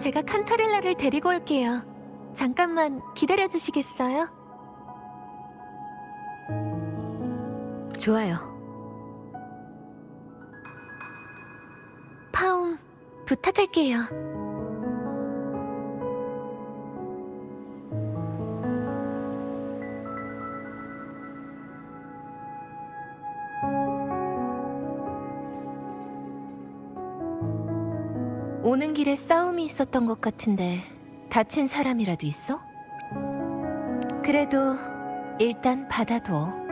제가 칸타렐라를 데리고 올게요. 잠깐만 기다려 주시겠어요? 좋아요. 파움 부탁할게요. 오는 길에 싸움이 있었던 것 같은데 다친 사람이라도 있어? 그래도 일단 받아둬.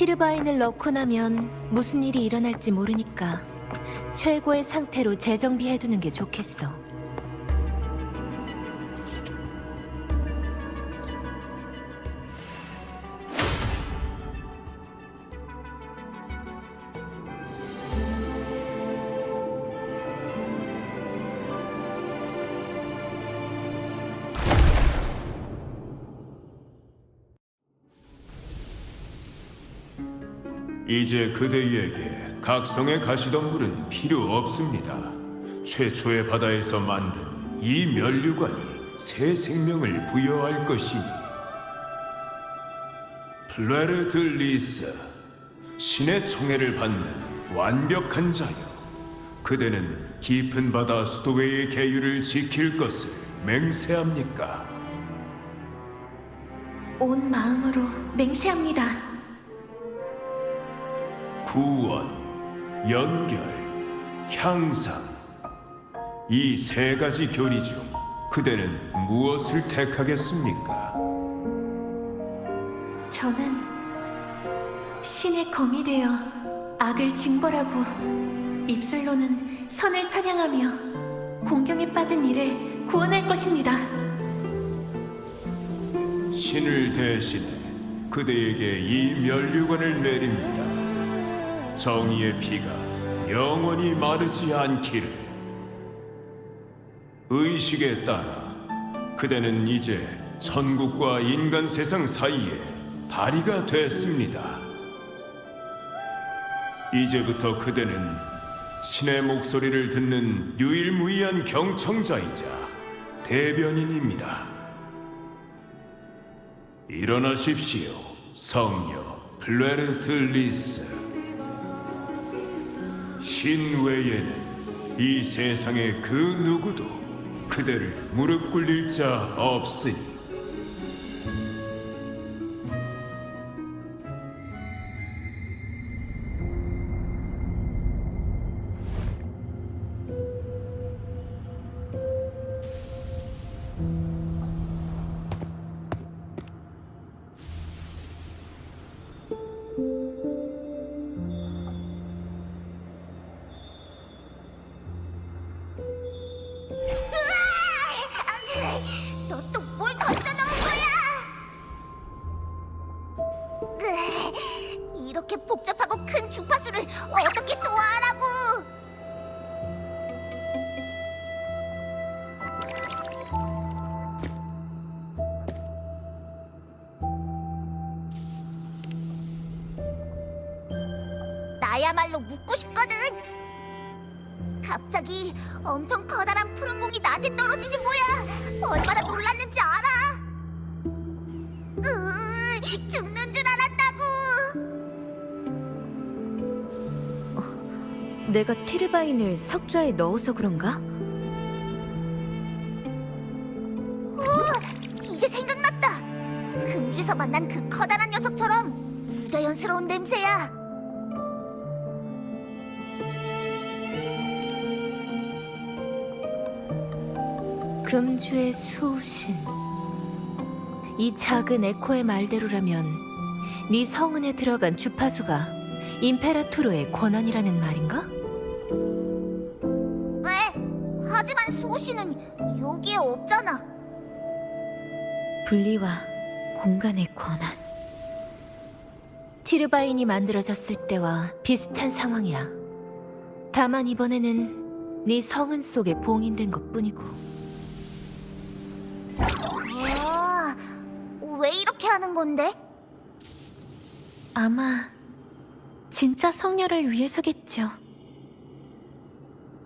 티르바인을 넣고 나면 무슨 일이 일어날지 모르니까 최고의 상태로 재정비해두는 게 좋겠어. 이제 그대에게 각 성에 가시던 분은 필요 없습니다. 최초의 바다에서 만든 이 면류관이 새 생명을 부여할 것이니 플레르드 리스 신의 총애를 받는 완벽한 자여 그대는 깊은 바다 수도회의 계율을 지킬 것을 맹세합니까? 온 마음으로 맹세합니다. 구원, 연결, 향상. 이 세 가지 교리 중 그대는 무엇을 택하겠습니까? 저는 신의 검이 되어 악을 징벌하고 입술로는 선을 찬양하며 공경에 빠진 이를 구원할 것입니다. 신을 대신해 그대에게 이 면류관을 내립니다. 정의의 피가 영원히 마르지 않기를. 의식에 따라 그대는 이제 천국과 인간 세상 사이에 다리가 됐습니다. 이제부터 그대는 신의 목소리를 듣는 유일무이한 경청자이자 대변인입니다. 일어나십시오, 성녀 플레르트 리스. 신 외에는 이 세상에 그 누구도 그대를 무릎 꿇릴 자 없으니 이렇게 복잡하고 큰 주파수를 어떻게 소화하라고! 나야말로 묻고 싶거든. 갑자기 엄청 내가 티르바인을 석좌에 넣어서 그런가? 이제 생각났다. 금지서 만난 그 커다란 녀석처럼 유자연스러운 냄새야. 금주의 수신. 이 작은 에코의 말대로라면 네 성은에 들어간 주파수가 임페라투르의 권한이라는 말인가? 수호씨는 여기에 없잖아. 분리와 공간의 권한. 티르바인이 만들어졌을 때와 비슷한 상황이야. 다만 이번에는 네 성은 속에 봉인된 것뿐이고. 아, 왜 이렇게 하는 건데? 아마 진짜 성녀를 위해서겠죠.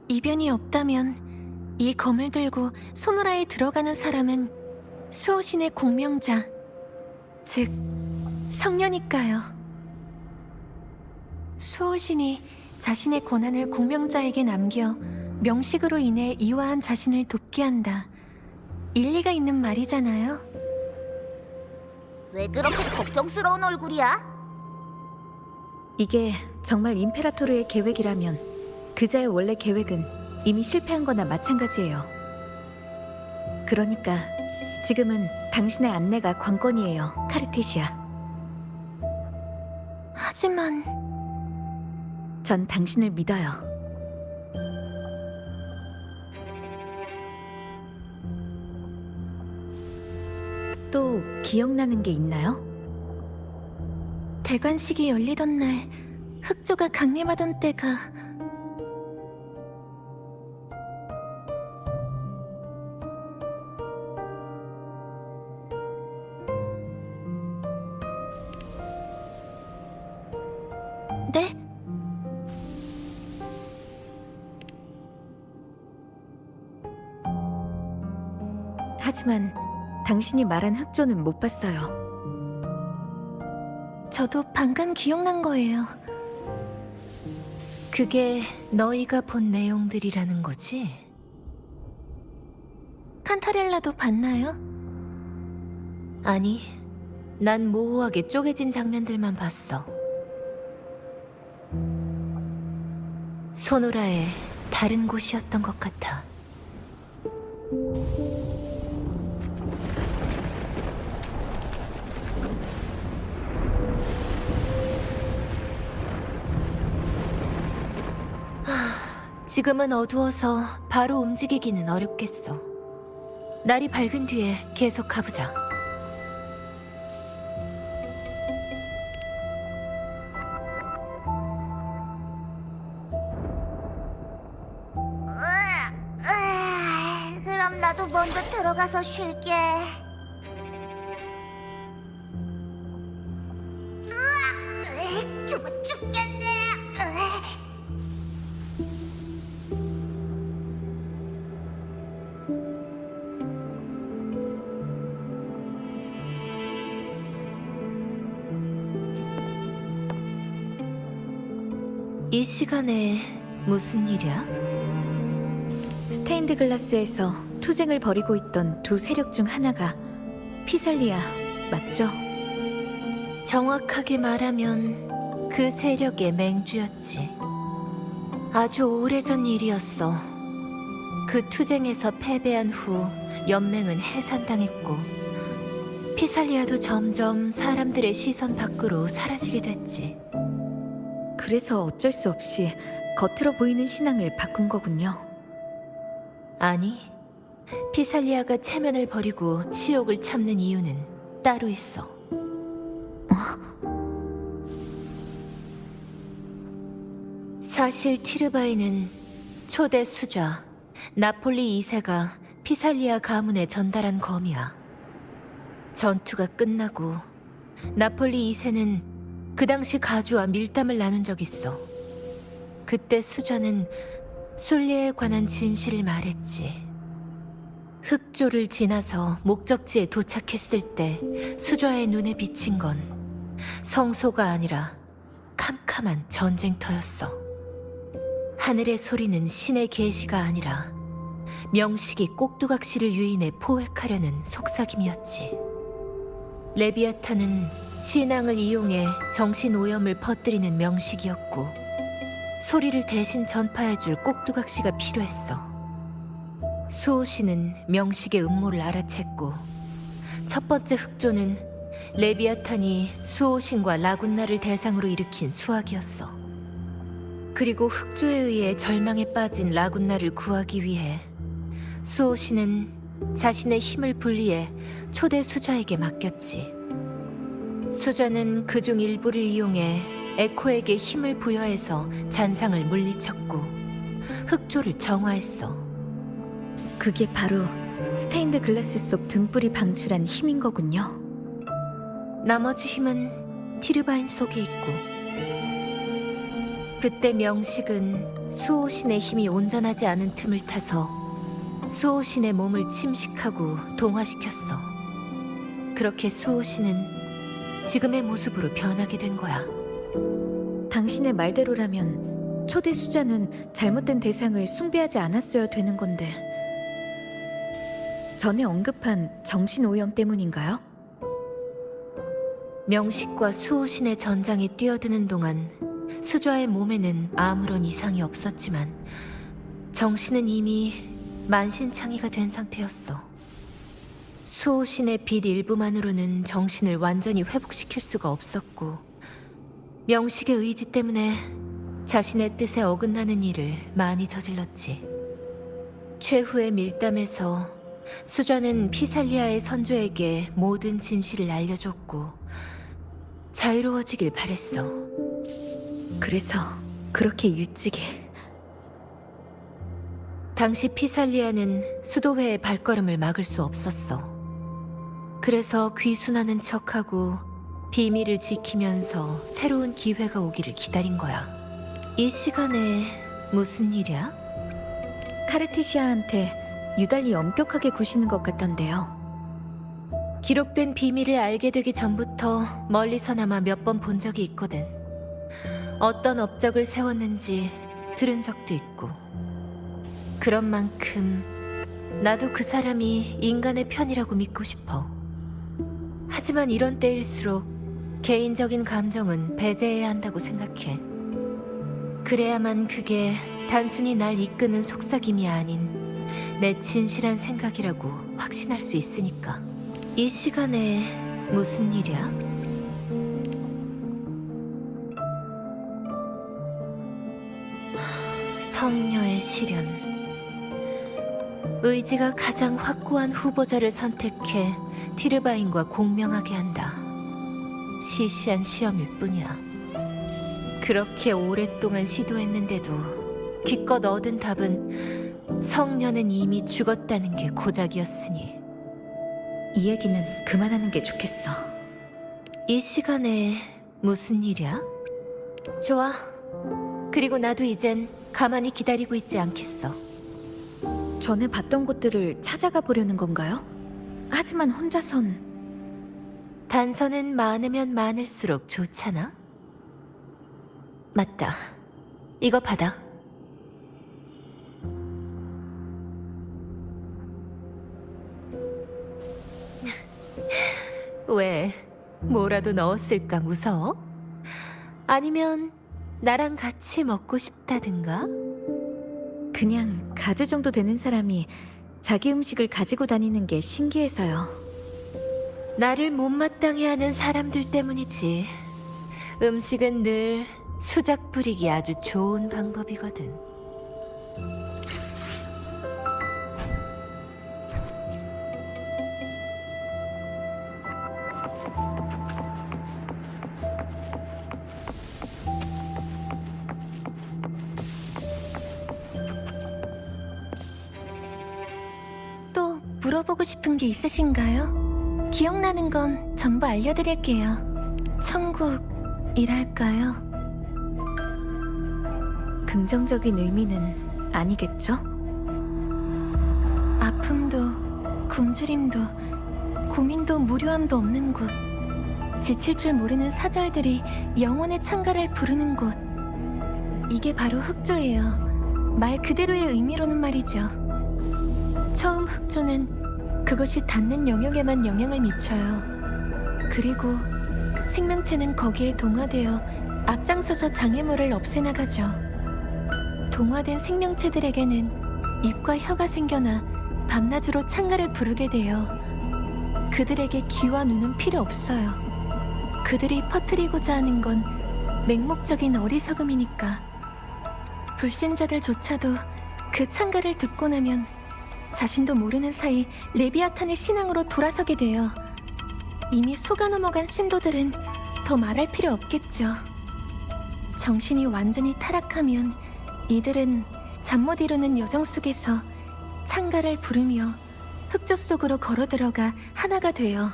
이변이 없다면 이 검을 들고 소노라에 들어가는 사람은 수호신의 공명자, 즉 성녀니까요. 수호신이 자신의 권한을 공명자에게 남겨 명식으로 인해 이화한 자신을 돕게 한다. 일리가 있는 말이잖아요. 왜 그렇게 걱정스러운 얼굴이야? 이게 정말 임페라토르의 계획이라면 그자의 원래 계획은 이미 실패한 거나 마찬가지예요. 그러니까 지금은 당신의 안내가 관건이에요, 카르테시아. 하지만 전 당신을 믿어요. 또 기억나는 게 있나요? 대관식이 열리던 날 흑조가 강림하던 때가 하지만 당신이 말한 흑조는 못 봤어요. 저도 방금 기억난 거예요. 그게 너희가 본 내용들이라는 거지? 칸타렐라도 봤나요? 아니, 난 모호하게 쪼개진 장면들만 봤어. 소노라의 다른 곳이었던 것 같아. 지금은 어두워서 바로 움직이기는 어렵겠어. 날이 밝은 뒤에 계속 가보자. 으, 으, 그럼 나도 먼저 들어가서 쉴게. 이 시간에 무슨 일이야? 스테인드 글라스에서 투쟁을 벌이고 있던 두 세력 중 하나가 피살리아 맞죠? 정확하게 말하면 그 세력의 맹주였지. 아주 오래전 일이었어. 그 투쟁에서 패배한 후 연맹은 해산당했고 피살리아도 점점 사람들의 시선 밖으로 사라지게 됐지. 그래서 어쩔 수 없이 겉으로 보이는 신앙을 바꾼 거군요. 아니, 피살리아가 체면을 버리고 치욕을 참는 이유는 따로 있어. 사실 티르바이는 초대 수좌 나폴리 2세가 피살리아 가문에 전달한 검이야. 전투가 끝나고 나폴리 2세는 그 당시 가주와 밀담을 나눈 적 있어. 그때 수저는 솔리에 관한 진실을 말했지. 흑조를 지나서 목적지에 도착했을 때 수저의 눈에 비친 건 성소가 아니라 캄캄한 전쟁터였어. 하늘의 소리는 신의 계시가 아니라 명식이 꼭두각시를 유인해 포획하려는 속삭임이었지. 레비아탄은 신앙을 이용해 정신 오염을 퍼뜨리는 명식이었고 소리를 대신 전파해줄 꼭두각시가 필요했어. 수호신은 명식의 음모를 알아챘고 첫 번째 흑조는 레비아탄이 수호신과 라군나를 대상으로 일으킨 수학이었어. 그리고 흑조에 의해 절망에 빠진 라군나를 구하기 위해 수호신은 자신의 힘을 분리해 초대 수자에게 맡겼지. 수자는 그중 일부를 이용해 에코에게 힘을 부여해서 잔상을 물리쳤고 흑조를 정화했어. 그게 바로 스테인드 글라스 속 등불이 방출한 힘인 거군요. 나머지 힘은 티르바인 속에 있고 그때 명식은 수호신의 힘이 온전하지 않은 틈을 타서 수호신의 몸을 침식하고 동화시켰어. 그렇게 수호신은 지금의 모습으로 변하게 된 거야. 당신의 말대로라면 초대 수자는 잘못된 대상을 숭배하지 않았어야 되는 건데 전에 언급한 정신 오염 때문인가요? 명식과 수호신의 전장에 뛰어드는 동안 수좌의 몸에는 아무런 이상이 없었지만 정신은 이미 만신창이가 된 상태였어. 수호신의 빛 일부만으로는 정신을 완전히 회복시킬 수가 없었고 명식의 의지 때문에 자신의 뜻에 어긋나는 일을 많이 저질렀지. 최후의 밀담에서 수좌는 피살리아의 선조에게 모든 진실을 알려줬고 자유로워지길 바랬어. 그래서 그렇게 일찍이 당시 피살리아는 수도회의 발걸음을 막을 수 없었어. 그래서 귀순하는 척하고 비밀을 지키면서 새로운 기회가 오기를 기다린 거야. 이 시간에 무슨 일이야? 카르티시아한테 유달리 엄격하게 구시는 것 같던데요. 기록된 비밀을 알게 되기 전부터 멀리서나마 몇 번 본 적이 있거든. 어떤 업적을 세웠는지 들은 적도 있고. 그런 만큼 나도 그 사람이 인간의 편이라고 믿고 싶어. 하지만 이런 때일수록 개인적인 감정은 배제해야 한다고 생각해. 그래야만 그게 단순히 날 이끄는 속삭임이 아닌 내 진실한 생각이라고 확신할 수 있으니까. 이 시간에 무슨 일이야? 성녀의 시련. 의지가 가장 확고한 후보자를 선택해 티르바인과 공명하게 한다. 시시한 시험일 뿐이야. 그렇게 오랫동안 시도했는데도 기껏 얻은 답은 성녀는 이미 죽었다는 게 고작이었으니. 이 얘기는 그만하는 게 좋겠어. 이 시간에 무슨 일이야? 좋아. 그리고 나도 이젠 가만히 기다리고 있지 않겠어. 전에 봤던 곳들을 찾아가 보려는 건가요? 하지만 혼자선 단서는 많으면 많을수록 좋잖아. 맞다. 이거 받아. 왜 뭐라도 넣었을까 무서워? 아니면 나랑 같이 먹고 싶다든가? 그냥 가주 정도 되는 사람이 자기 음식을 가지고 다니는 게 신기해서요. 나를 못마땅해 하는 사람들 때문이지. 음식은 늘 수작 부리기 아주 좋은 방법이거든. 물어보고 싶은 게 있으신가요? 기억나는 건 전부 알려드릴게요. 천국이랄까요? 긍정적인 의미는 아니겠죠? 아픔도 굶주림도 고민도 무료함도 없는 곳 지칠 줄 모르는 사절들이 영혼의 창가를 부르는 곳 이게 바로 흑조예요 말 그대로의 의미로는 말이죠 처음 흑조는 그것이 닿는 영역에만 영향을 미쳐요 그리고 생명체는 거기에 동화되어 앞장서서 장애물을 없애나가죠 동화된 생명체들에게는 입과 혀가 생겨나 밤낮으로 창가를 부르게 돼요. 그들에게 귀와 눈은 필요 없어요. 그들이 퍼뜨리고자 하는 건 맹목적인 어리석음이니까. 불신자들조차도 그 창가를 듣고 나면 자신도 모르는 사이 레비아탄의 신앙으로 돌아서게 돼요. 이미 속아 넘어간 신도들은 더 말할 필요 없겠죠. 정신이 완전히 타락하면 이들은 잠 못 이루는 여정 속에서 창가를 부르며 흑조 속으로 걸어 들어가 하나가 되어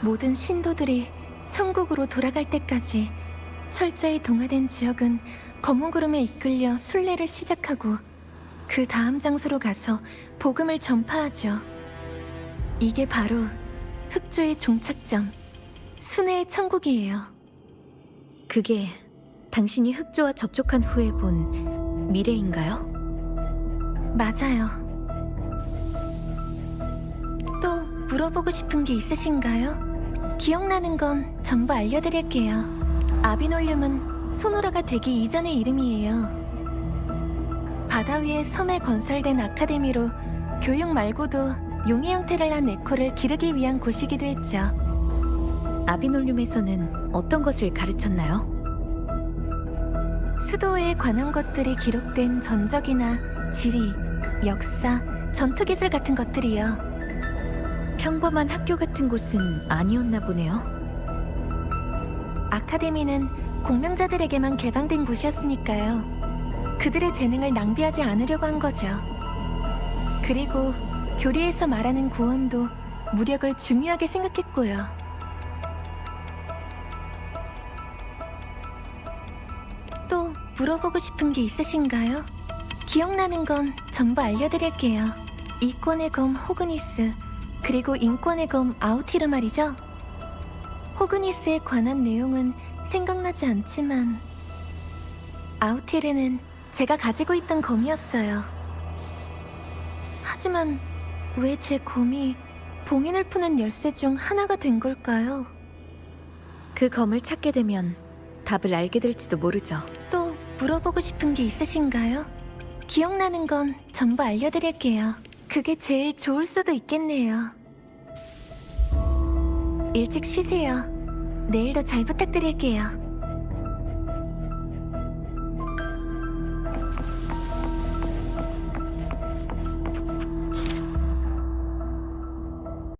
모든 신도들이 천국으로 돌아갈 때까지 철저히 동화된 지역은 검은 구름에 이끌려 순례를 시작하고 그 다음 장소로 가서 복음을 전파하죠. 이게 바로 흑조의 종착점, 순회의 천국이에요. 그게 당신이 흑조와 접촉한 후에 본 미래인가요? 맞아요. 또 물어보고 싶은 게 있으신가요? 기억나는 건 전부 알려드릴게요. 아비놀륨은 소노라가 되기 이전의 이름이에요. 바다 위에 섬에 건설된 아카데미로 교육 말고도 용의 형태를 한 에코를 기르기 위한 곳이기도 했죠. 아비놀륨에서는 어떤 것을 가르쳤나요? 수도에 관한 것들이 기록된 전적이나 지리, 역사, 전투 기술 같은 것들이요. 평범한 학교 같은 곳은 아니었나 보네요. 아카데미는 공명자들에게만 개방된 곳이었으니까요. 그들의 재능을 낭비하지 않으려고 한 거죠. 그리고 교리에서 말하는 구원도 무력을 중요하게 생각했고요. 또 물어보고 싶은 게 있으신가요? 기억나는 건 전부 알려드릴게요. 이권의 검 호그니스, 그리고 인권의 검 아우티르 말이죠. 호그니스에 관한 내용은 생각나지 않지만 아우티르는 제가 가지고 있던 검이었어요. 하지만 왜 제 검이 봉인을 푸는 열쇠 중 하나가 된 걸까요? 그 검을 찾게 되면 답을 알게 될지도 모르죠. 또 물어보고 싶은 게 있으신가요? 기억나는 건 전부 알려드릴게요. 그게 제일 좋을 수도 있겠네요. 일찍 쉬세요. 내일도 잘 부탁드릴게요.